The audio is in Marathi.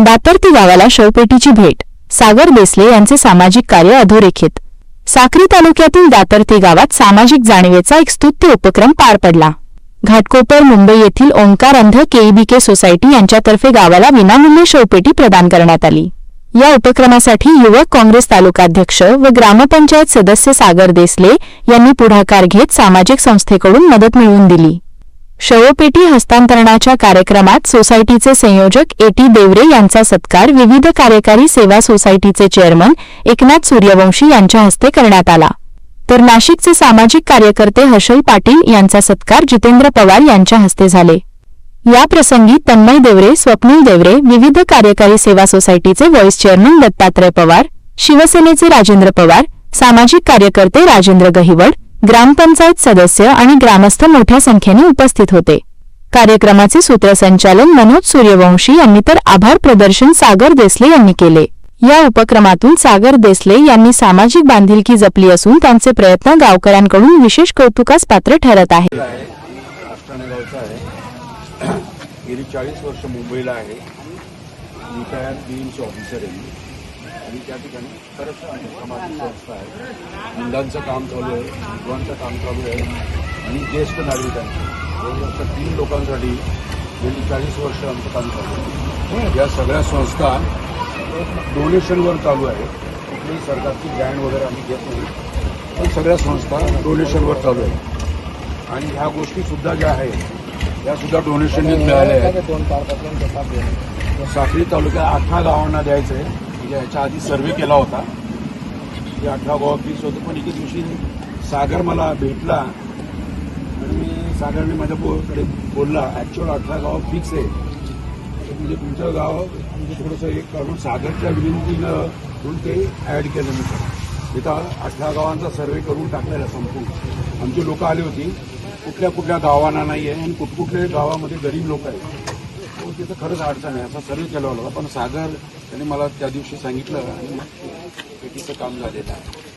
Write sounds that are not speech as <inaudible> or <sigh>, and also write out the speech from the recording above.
दातर्ती गावाला शवपेटीची भेट. सागर देसले यांचे सामाजिक कार्य अधोरेखित. साक्री तालुक्यातील दातर्ती गावात सामाजिक जाणीवेचा एक स्तुत्य उपक्रम पार पडला. घाटकोपर मुंबई येथील ओंकार अंध केईबीके सोसायटी यांच्यातर्फे गावाला विनामूल्य शवपेटी प्रदान करण्यात आली. या उपक्रमासाठी युवक काँग्रेस तालुकाध्यक्ष व ग्रामपंचायत सदस्य सागर देसले यांनी पुढाकार घेत सामाजिक संस्थेकडून मदत मिळवून दिली. शवपेटी हस्तांतरणाच्या कार्यक्रमात सोसायटीचे संयोजक एटी देवरे यांचा सत्कार विविध कार्यकारी सेवा सोसायटीचे चेअरमन एकनाथ सूर्यवंशी यांच्या हस्ते करण्यात आला. तर नाशिकचे सामाजिक कार्यकर्ते हर्षल पाटील यांचा सत्कार जितेंद्र पवार यांच्या हस्ते झाले. या प्रसंगी तन्मय देवरे स्वप्नील देवरे विविध कार्यकारी सेवा सोसायटीचे व्हाईस चेअरमन दत्तात्रय पवार शिवसेनेचे राजेंद्र पवार सामाजिक कार्यकर्ते राजेंद्र गहिवड ग्रामपंचायत सदस्य आणि ग्रामस्थ मोठ्या संख्येने उपस्थित होते. कार्यक्रमाचे सूत्रसंचालन मनोज सूर्यवंशी यांनी तर आभार प्रदर्शन सागर देसले यांनी केले. या उपक्रमातून सागर देसले यांनी सामाजिक बांधिलकी जपली असून त्यांचे प्रयत्न गावकऱ्यांकडून विशेष कौतुकास पात्र ठरत आहे. <coughs> गेली चाळीस वर्ष मुंबईला आहे. ऑफिसर आहे. आणि त्या ठिकाणी खरंच आमची सामाजिक संस्था आहे. मुलांचं काम चालू आहे विद्वांचं काम चालू आहे. आणि ज्येष्ठ नागरिकांचं. जवळजवळ तीन लोकांसाठी गेली चाळीस वर्ष आमचं काम चालू आहे. या सगळ्या संस्था डोनेशनवर चालू आहे. कुठलीही सरकारची ग्रँड वगैरे आम्ही घेत नाही. पण सगळ्या संस्था डोनेशनवर चालू आहे आणि ह्या गोष्टीसुद्धा ज्या आहेत या सुद्धा डोनेशनने मिळाल्या आहेत. साखरी तालुक्यात अठरा गावांना द्यायचं आहे म्हणजे आधी सर्वे केला होता. की अठरा गावात फिक्स होतं पण एके दिवशी सागर मला भेटला. आणि मी सागरने माझ्या बोकडे बोलला ॲक्च्युअल अठरा गावं फिक्स आहे. तर म्हणजे तुमचं गाव म्हणजे थोडंसं एक काढून सागरच्या विनंतीनं म्हणून ते ॲड केलं मी. सर अठरा गावांचा सर्वे करून टाकलेला संपूर्ण. आमची लोकं आली होती. कुठल्या कुठल्या गावांना नाही आहे आणि कुठकुठल्या गावामध्ये गरीब लोक आहेत. हो तिथं खरंच अडचण आहे. असा सर्वे केला होता. पण सागर त्यांनी मला त्या दिवशी सांगितलं आणि पेटीचं काम झालेलं आहे.